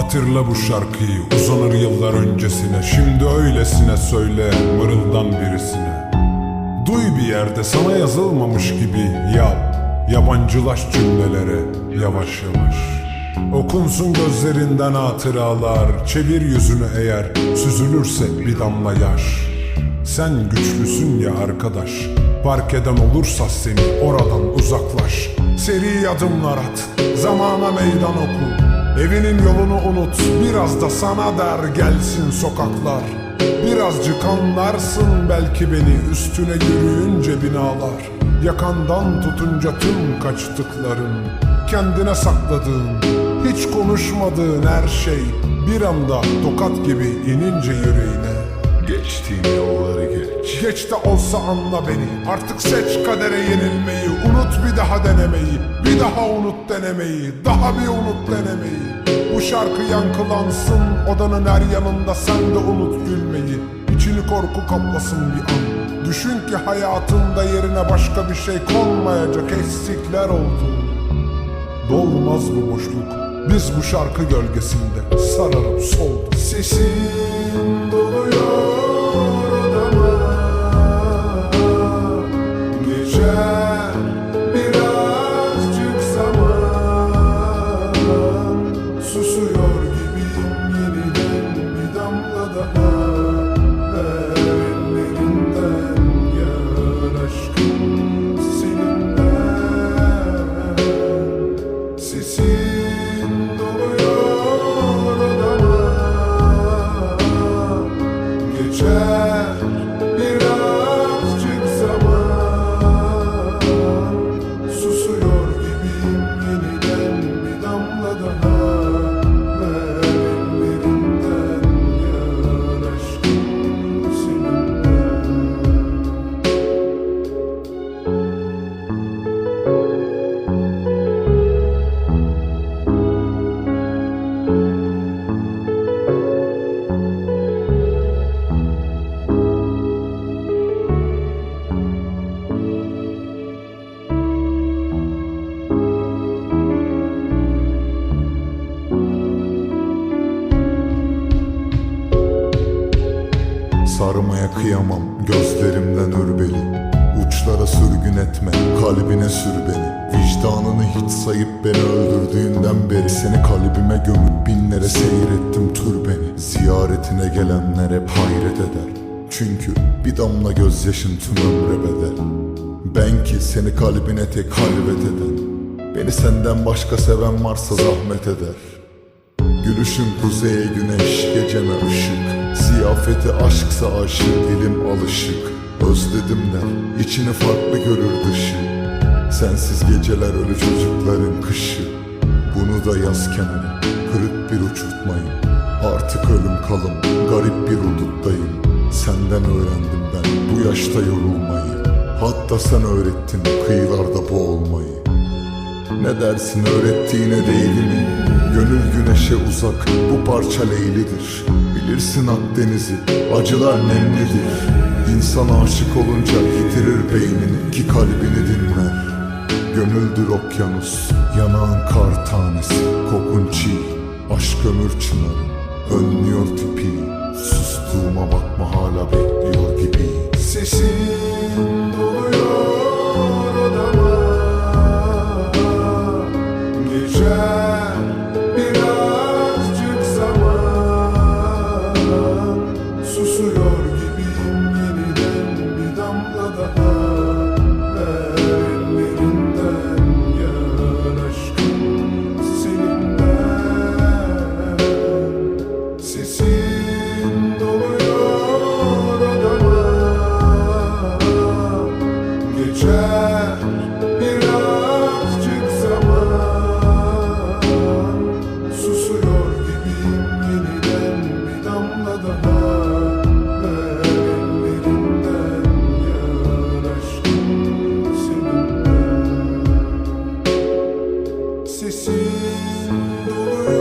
Hatırla bu şarkıyı uzanır yıllar öncesine. Şimdi öylesine söyle mırıldan birisine. Duy bir yerde sana yazılmamış gibi yap. Yabancılaş cümlelere yavaş yavaş. Okunsun gözlerinden hatıralar. Çevir yüzünü eğer süzülürse bir damla yaş. Sen güçlüsün ya arkadaş. Fark eden olursa seni oradan uzaklaş. Seri adımlar at. Zamana meydan oku Evinin yolunu unut Biraz da sana der gelsin sokaklar. Birazcık anlarsın belki beni Üstüne yürüyünce binalar. Yakandan tutunca tüm kaçtıkların Kendine sakladığın Hiç konuşmadığın her şey Bir anda tokat gibi inince yüreğine. Geçtiğin yolları geç. Geç de olsa anla beni Artık seç kadere yenilmeyi Unut bir daha denemeyi Bir daha unut denemeyi Daha bir unut denemeyi. Bu şarkı yankılansın Odanın her yanında sen de unut gülmeyi. İçini korku kaplasın bir an. Düşün ki hayatında yerine başka bir şey konmayacak Eksikler oldu. Dolmaz bu boşluk Biz bu şarkı gölgesinde sararıp solduk Sesin doluyor Sarmaya kıyamam. Gözlerimden ürbeli Uçlara sürgün etme kalbine sür beni. Vicdanını hiç sayıp beni öldürdüğünden beri Seni kalbime gömüp binlere seyrettim türbeni Ziyaretine gelenler hep hayret eder. Çünkü bir damla gözyaşın tüm ömre bedel. Ben ki seni kalbine tek halvet eden Beni senden başka seven varsa zahmet eder Gülüşün kuzeye güneş, geceme ışık. Ziyafeti aşksa aşık, dilim alışık. Özledim der, içini farklı görür dışı. Sensiz geceler ölü çocukların kışı. Bunu da yaz kenara, kırık bir uçurtmayım. Artık ölüm kalım, garip bir huduttayım Senden öğrendim ben bu yaşta yorulmayı. Hatta sen öğrettin kıyılarda boğulmayı. Ne dersin öğrettiğine değil mi? Gönül güneşe uzak bu parça leylidir. Bilirsin Akdeniz'i acılar nemlidir. İnsan aşık olunca yitirir beynini ki kalbini dinler Gönüldür okyanus yanağın kar tanesi Kokun çiğ aşk ömür çınarı. Önlüyor tipi Sustuğuma bakma hala bekliyor gibi. Sesin Thank you.